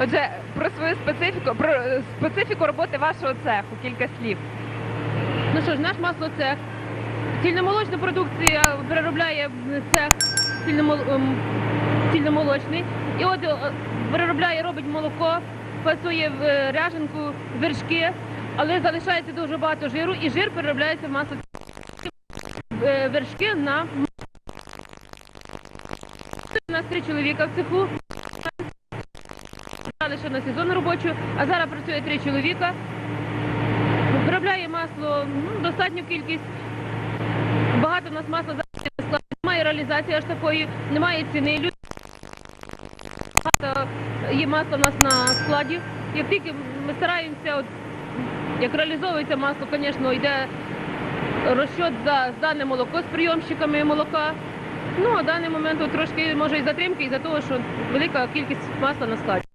Отже, про свою специфіку, про специфіку роботи вашого цеху, кілька слів. Ну що ж, наш маслоцех. Цільномолочна продукція переробляє цех ем, цільномолочний. І от е, переробляє, робить молоко, фасує в е, ряженку, вершки, але залишається дуже багато жиру, і жир переробляється в масло Е, вершки на у нас три чоловіка в цеху. Лише на сезон робочу, а зараз працює три чоловіка. Виробляє масло ну, достатню кількість. Багато у нас масла зараз на складі. Немає реалізації аж такої, немає ціни. Люди багато є масла у нас на складі. Як тільки ми стараємося, от, як реалізовується масло, звісно, йде розчет за здане молоко з прийомщиками молока. Ну, а в даний момент трошки може і затримки із-за того, що велика кількість масла на складі.